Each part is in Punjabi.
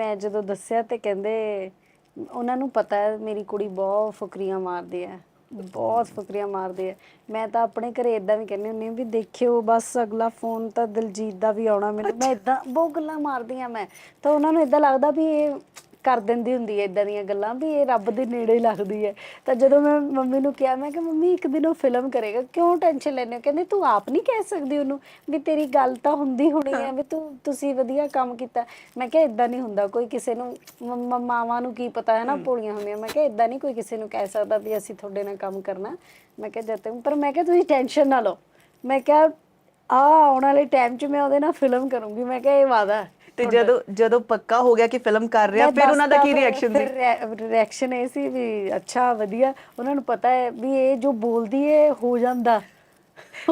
ਮੈਂ ਜਦੋਂ ਦੱਸਿਆ ਤੇ ਕਹਿੰਦੇ ਉਹਨਾਂ ਨੂੰ ਪਤਾ ਹੈ ਮੇਰੀ ਕੁੜੀ ਬਹੁਤ ਫੁਕਰੀਆਂ ਮਾਰਦੀ ਹੈ ਬਹੁਤ ਫੁਕਰੀਆਂ ਮਾਰਦੀ ਹੈ। ਮੈਂ ਤਾਂ ਆਪਣੇ ਘਰੇ ਇਦਾਂ ਵੀ ਕਹਿੰਦੀ ਹੁੰਦੀ ਹਾਂ ਵੀ ਦੇਖਿਓ ਬਸ ਅਗਲਾ ਫੋਨ ਤਾਂ ਦਿਲਜੀਤ ਦਾ ਵੀ ਆਉਣਾ ਮੈਨੂੰ। ਮੈਂ ਇਦਾਂ ਬਹੁਤ ਗੱਲਾਂ ਮਾਰਦੀਆਂ ਮੈਂ। ਤਾਂ ਉਹਨਾਂ ਨੂੰ ਇਦਾਂ ਲੱਗਦਾ ਵੀ ਇਹ ਕਰ ਦਿੰਦੀ ਹੁੰਦੀ ਹੈ ਇਦਾਂ ਦੀਆਂ ਗੱਲਾਂ ਵੀ ਇਹ ਰੱਬ ਦੇ ਨੇੜੇ ਲੱਗਦੀ ਹੈ। ਤਾਂ ਜਦੋਂ ਮੈਂ ਮੰਮੀ ਨੂੰ ਕਿਹਾ ਮੈਂ ਕਿ ਮੰਮੀ ਇੱਕ ਦਿਨ ਉਹ ਫਿਲਮ ਕਰੇਗਾ ਕਿਉਂ ਟੈਨਸ਼ਨ ਲੈਂਦੇ ਹੋ? ਕਹਿੰਦੇ ਤੂੰ ਆਪ ਨਹੀਂ ਕਹਿ ਸਕਦੀ ਉਹਨੂੰ ਵੀ ਤੇਰੀ ਗੱਲ ਤਾਂ ਹੁੰਦੀ ਹੋਣੀ ਹੈ ਵੀ ਤੂੰ ਤੁਸੀਂ ਵਧੀਆ ਕੰਮ ਕੀਤਾ। ਮੈਂ ਕਿਹਾ ਇਦਾਂ ਨਹੀਂ ਹੁੰਦਾ ਕੋਈ ਕਿਸੇ ਨੂੰ ਮਾਵਾਂ ਨੂੰ ਕੀ ਪਤਾ ਹੈ ਨਾ ਭੋਲੀਆਂ ਹੁੰਦੀਆਂ। ਮੈਂ ਕਿਹਾ ਇਦਾਂ ਨਹੀਂ ਕੋਈ ਕਿਸੇ ਨੂੰ ਕਹਿ ਸਕਦਾ ਵੀ ਅਸੀਂ ਤੁਹਾਡੇ ਨਾਲ ਕੰਮ ਕਰਨਾ। ਮੈਂ ਕਿਹਾ ਜਦ ਤੱਕ ਪਰ ਮੈਂ ਕਿਹਾ ਤੁਸੀਂ ਟੈਨਸ਼ਨ ਨਾ ਲਓ। ਮੈਂ ਕਿਹਾ ਆ ਆਉਣ ਵਾਲੇ ਟਾਈਮ 'ਚ ਮੈਂ ਉਹਦੇ ਨਾਲ ਫਿਲਮ ਕਰੂੰਗੀ। ਮੈਂ ਕਿਹਾ ਇਹ ਵਾਦਾ ਹੈ। ਤੇ ਜਦੋਂ ਜਦੋਂ ਪੱਕਾ ਹੋ ਗਿਆ ਕਿ ਫਿਲਮ ਕਰ ਰਿਹਾ ਮੈਂ ਫਿਰ ਉਹਨਾਂ ਦਾ ਕੀ ਰਿਐਕਸ਼ਨ ਸੀ? ਰਿਐਕਸ਼ਨ ਇਹ ਸੀ ਵੀ ਅੱਛਾ ਵਧੀਆ। ਉਹਨਾਂ ਨੂੰ ਪਤਾ ਹੈ ਵੀ ਇਹ ਜੋ ਬੋਲਦੀ ਹੈ ਹੋ ਜਾਂਦਾ।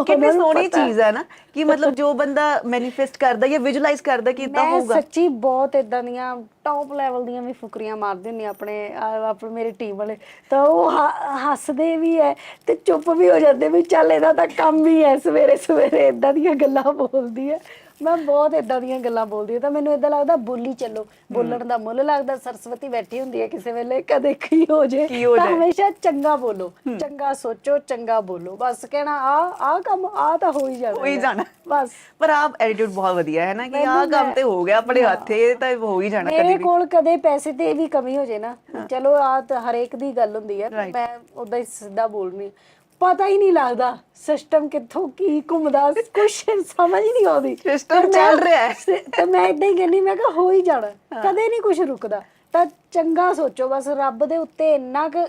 ਕਿੰਨੀ ਸੋਹਣੀ ਹੈ। ਚੀਜ਼ ਹੈ ਨਾ ਕਿ ਮਤਲਬ ਜੋ ਬੰਦਾ ਮੈਨੀਫੈਸਟ ਕਰਦਾ ਜਾਂ ਵਿਜ਼ੂਅਲਾਈਜ਼ ਕਰਦਾ ਕਿ ਇਦਾਂ ਮੈਂ ਹੋਊਗਾ? ਸੱਚੀ ਬਹੁਤ ਇਦਾਂ ਦੀਆਂ ਟੌਪ ਲੈਵਲ ਦੀਆਂ ਵੀ ਫੁਕਰੀਆਂ ਮਾਰਦੀ ਹੁੰਦੀ ਹਾਂ ਆਪਣੇ ਆਪਣੇ ਮੇਰੇ ਟੀਮ ਵਾਲੇ। ਤਾਂ ਉਹ ਹ- ਹੱਸਦੇ ਵੀ ਐ ਤੇ ਚੁੱਪ ਵੀ ਹੋ ਜਾਂਦੇ ਵੀ ਚੱਲ ਇਹਦਾ ਤਾਂ ਕੰਮ ਹੀ ਐ ਸਵੇਰੇ ਸਵੇਰੇ ਇਦਾਂ ਦੀਆਂ ਗੱਲਾਂ ਬੋਲਦੀ ਐ ਮੈਂ ਬਹੁਤ ਇਦਾਂ ਦੀਆਂ ਗੱਲਾਂ ਬੋਲਦੀ ਹਾਂ ਤਾਂ ਮੈਨੂੰ ਇਦਾਂ ਲੱਗਦਾ ਬੋਲੀ ਚੱਲੋ। ਬੋਲਣ ਦਾ ਮੁੱਲ ਲੱਗਦਾ ਸਰਸਵਤੀ ਬੈਠੀ ਹੁੰਦੀ ਹੈ ਕਿਸੇ ਵੇਲੇ ਕਦੇ ਕੀ ਹੋ ਜੇ ਕੀ ਹੋ ਤਾਂ ਜਾਏ। ਹਮੇਸ਼ਾ ਚੰਗਾ ਬੋਲੋ ਚੰਗਾ ਸੋਚੋ ਚੰਗਾ ਬੋਲੋ। ਬਸ ਕਹਿਣਾ ਆ ਆ ਕੰਮ ਆ ਤਾਂ ਹੋ ਹੀ ਜਾਣਾ। ਹੋ ਹੀ ਹੈ। ਜਾਣਾ। ਬਸ। ਪਰ ਆਪ ਐਟੀਟਿਊਡ ਬਹੁਤ ਵਧੀਆ ਹੈ ਨਾ ਕਿ ਆਹ ਮੈਨੂੰ ਕੰਮ ਮੈਂ- ਤੇ ਹੋ ਗਿਆ ਆਪਣੇ ਹੱਥ ਤਾਂ ਹੋ ਹੀ ਜਾਣਾ ਕਦੀ ਮੇਰੇ ਵੀ। ਕੋਲ ਕਦੇ ਪੈਸੇ ਤੇ ਵੀ ਕਮੀ ਹੋ ਜੇ ਨਾ ਚਲੋ ਆ ਤਾਂ ਹਰੇਕ ਦੀ ਗੱਲ ਹੁੰਦੀ ਹੈ Right. ਮੈਂ ਉਦਾਂ ਹੀ ਸਿੱਧਾ ਬੋਲਣੀ ਪਤਾ ਹੀ ਨਹੀਂ ਲੱਗਦਾ ਸਿਸਟਮ ਕਿੱਥੋਂ ਕੀ ਘੁੰਮਦਾ ਕੁਛ ਸਮਝ ਨਹੀਂ ਆਉਂਦੀ। System ਪਰ ਮੈਂ- ਚੱਲ ਰਿਹਾ ਹੈ। ਤੇ ਮੈਂ ਇਦਾਂ ਹੀ ਕਹਿੰਦੀ ਮੈਂ ਕਿਹਾ ਹੋ ਹੀ ਜਾਣਾ ਕਦੇ ਨਹੀਂ ਕੁਝ ਰੁਕਦਾ। ਤਾਂ ਚੰਗਾ ਸੋਚੋ ਬਸ ਰੱਬ ਦੇ ਉੱਤੇ ਇੰਨਾ ਕੁ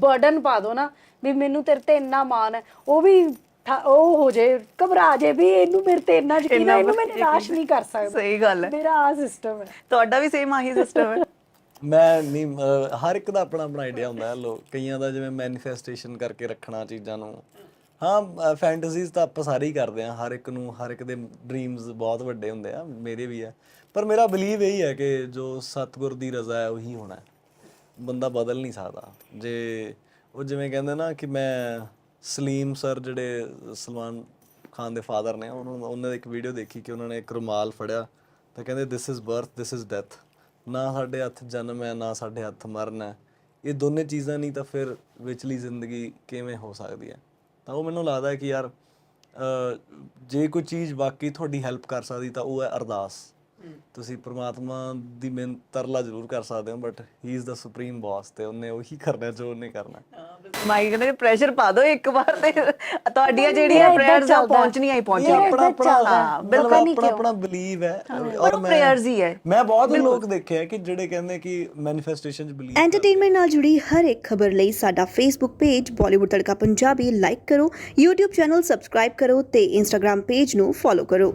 ਬਰਡਨ ਪਾ ਦੋ ਨਾ ਵੀ ਮੈਨੂੰ ਤੇਰੇ ਤੇ ਇੰਨਾ ਮਾਣ ਹੈ। ਉਹ ਵੀ ਉਹ ਹੋ ਜੇ ਘਬਰਾ ਜੇ ਵੀ ਇਹਨੂੰ ਮੇਰੇ ਤੇ ਇੰਨਾ ਯਕੀਨ ਹੈ ਇਹਨੂੰ ਮੈਂ ਨਿਰਾਸ਼ ਨਹੀਂ ਕਰ ਸਕਦਾ। ਸਹੀ ਗੱਲ ਹੈ। ਮੇਰਾ ਆ ਸਿਸਟਮ ਹੈ। ਤੁਹਾਡਾ ਵੀ ਸੇਮ ਆਹੀ ਸਿਸਟਮ ਹੈ। ਮੈਂ ਨਹੀਂ ਹਰ ਇੱਕ ਦਾ ਆਪਣਾ ਆਪਣਾ ਆਈਡੀਆ ਹੁੰਦਾ ਹੈ। ਲੋ ਕਈਆਂ ਦਾ ਜਿਵੇਂ ਮੈਨੀਫੈਸਟੇਸ਼ਨ ਕਰਕੇ ਰੱਖਣਾ ਚੀਜ਼ਾਂ ਨੂੰ। ਹਾਂ ਫੈਂਟਸੀਜ਼ ਤਾਂ ਆਪਾਂ ਸਾਰੇ ਹੀ ਕਰਦੇ ਆ ਹਰ ਇੱਕ ਨੂੰ, ਹਰ ਇੱਕ ਦੇ ਡ੍ਰੀਮਸ ਬਹੁਤ ਵੱਡੇ ਹੁੰਦੇ ਆ, ਮੇਰੇ ਵੀ ਆ। ਪਰ ਮੇਰਾ ਬਲੀਵ ਇਹੀ ਹੈ ਕਿ ਜੋ ਸਤਿਗੁਰ ਦੀ ਰਜ਼ਾ ਹੈ, ਉਹੀ ਹੋਣਾ ਹੈ। ਬੰਦਾ ਬਦਲ ਨਹੀਂ ਸਕਦਾ। ਜੇ ਉਹ ਜਿਵੇਂ ਕਹਿੰਦੇ ਨਾ ਕਿ ਮੈਂ ਸਲੀਮ ਸਰ ਜਿਹੜੇ ਸਲਮਾਨ ਖਾਨ ਦੇ ਫਾਦਰ ਨੇ, ਉਹਨਾਂ ਨੂੰ, ਉਹਨਾਂ ਦੀ ਇੱਕ ਵੀਡੀਓ ਦੇਖੀ ਕਿ ਉਹਨਾਂ ਨੇ ਇੱਕ ਰੁਮਾਲ ਫੜਿਆ ਤਾਂ ਕਹਿੰਦੇ this is birth this is death ਨਾ ਸਾਡੇ ਹੱਥ ਜਨਮ ਹੈ, ਨਾ ਸਾਡੇ ਹੱਥ ਮਰਨ ਹੈ। ਇਹ ਦੋਨੇ ਚੀਜ਼ਾਂ ਨਹੀਂ ਤਾਂ ਫਿਰ ਵਿਚਲੀ ਜ਼ਿੰਦਗੀ ਕਿਵੇਂ ਹੋ ਸਕਦੀ ਹੈ? ਤਾਂ ਉਹ ਮੈਨੂੰ ਲੱਗਦਾ ਕਿ ਯਾਰ ਜੇ ਕੋਈ ਚੀਜ਼ ਵਾਕਈ ਤੁਹਾਡੀ ਹੈਲਪ ਕਰ ਸਕਦੀ ਤਾਂ ਉਹ ਹੈ ਅਰਦਾਸ। ਤੁਸੀਂ ਪ੍ਰਮਾਤਮਾ ਦੀ ਮਿਹਨਤ ਤਰਲਾ ਜ਼ਰੂਰ ਕਰ ਸਕਦੇ ਹੋ but he is the supreme boss ਤੇ ਉਹਨੇ ਉਹੀ ਕਰਨਾ ਜੋ ਉਹਨੇ ਕਰਨਾ। ਮਾਈ ਕਹਿੰਦੇ ਪ੍ਰੈਸ਼ਰ ਪਾ ਦਿਓ ਇੱਕ ਵਾਰ ਤੇ ਤੁਹਾਡੀਆਂ ਜਿਹੜੀਆਂ ਪ੍ਰੇਅਰਸ ਆ। ਪਹੁੰਚਣੀਆਂ ਹੀ ਪਹੁੰਚਣੀਆਂ। ਆਪਣਾ ਆਪਣਾ ਬਿਲਕੁਲ। ਨਹੀਂ ਆਪਣਾ ਕਿਉਂ। ਆਪਣਾ ਬਲੀਵ ਹੈ। ਪਰ ਉਹ prayers ਹੀ ਹੈ। ਮੈਂ ਬਹੁਤ ਲੋਕ ਦੇਖੇ ਆ ਕਿ ਜਿਹੜੇ ਕਹਿੰਦੇ ਕਿ ਮੈਨੀਫੈਸਟੇਸ਼ਨ ਚ ਬਲੀਵ ਐਂਟਰਟੇਨਮੈਂਟ ਨਾਲ ਜੁੜੀ ਹਰ ਇੱਕ ਖਬਰ ਲਈ ਸਾਡਾ Facebook page Bollywood Tadka Punjabi like ਕਰੋ। YouTube ਚੈਨਲ ਸਬਸਕ੍ਰਾਈਬ ਕਰੋ ਤੇ Instagram ਪੇਜ ਨੂੰ ਫੋਲੋ ਕਰੋ।